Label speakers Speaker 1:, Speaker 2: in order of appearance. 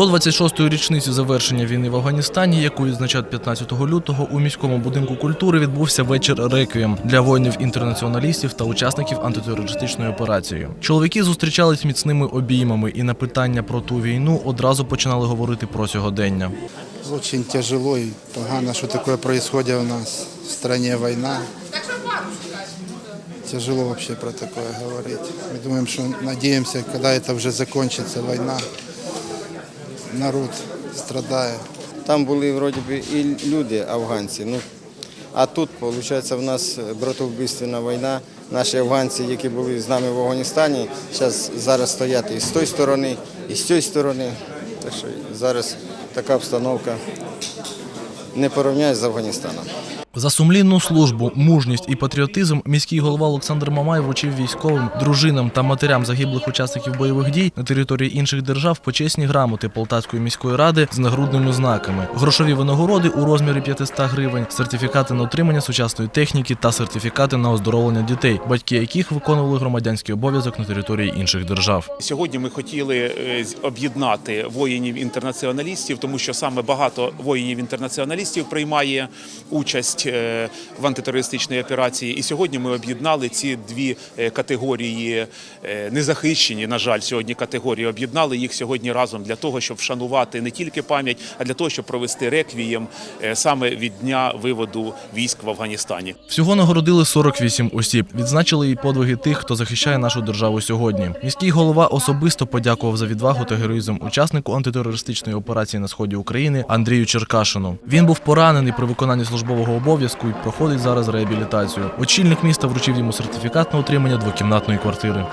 Speaker 1: До 26-ї річниці завершення війни в Афганістані, яку відзначають 15 лютого, у міському будинку культури відбувся вечір реквієм для воїнів-інтернаціоналістів та учасників антитерористичної операції. Чоловіки зустрічались міцними обіймами і на питання про ту війну одразу починали говорити про сьогодення.
Speaker 2: Очень тяжело и погано, что такое происходит у нас в стране война. Тяжело вообще про такое говорить. Мы думаем, что надеемся, когда это уже закончится война, народ страдает.
Speaker 3: Там були вроді би і люди, афганці. Ну, а тут, виходить, в нас братовбивственна війна. Наші афганці, які були з нами в Афганістані, зараз, зараз стоять і з тої сторони, і з цієї сторони. Так що зараз така обстановка не порівняє з Афганістаном.
Speaker 1: За сумлінну службу, мужність і патріотизм міський голова Олександр Мамай вручив військовим, дружинам та матерям загиблих учасників бойових дій на території інших держав почесні грамоти Полтавської міської ради з нагрудними знаками, грошові винагороди у розмірі 500 гривень, сертифікати на отримання сучасної техніки та сертифікати на оздоровлення дітей, батьки яких виконували громадянський обов'язок на території інших держав.
Speaker 4: Сьогодні ми хотіли е, об'єднати воїнів-інтернаціоналістів, тому що саме багато воїнів-інтернаціоналістів приймає участь е, в антитерористичній операції. І сьогодні ми об'єднали ці дві е, категорії е, незахищені, на жаль, сьогодні категорії. Об'єднали їх сьогодні разом для того, щоб вшанувати не тільки пам'ять, а для того, щоб провести реквієм саме від дня виводу військ в Афганістані.
Speaker 1: Всього нагородили 48 осіб. Відзначили і подвиги тих, хто захищає нашу державу сьогодні. Міський голова особисто подякував за відвагу та героїзм учаснику антитерористичної операції на сході України Андрію Черкашину. Він був поранений при виконанні службового обов'язку і проходить зараз реабілітацію. Очільник міста вручив йому сертифікат на отримання двокімнатної квартири.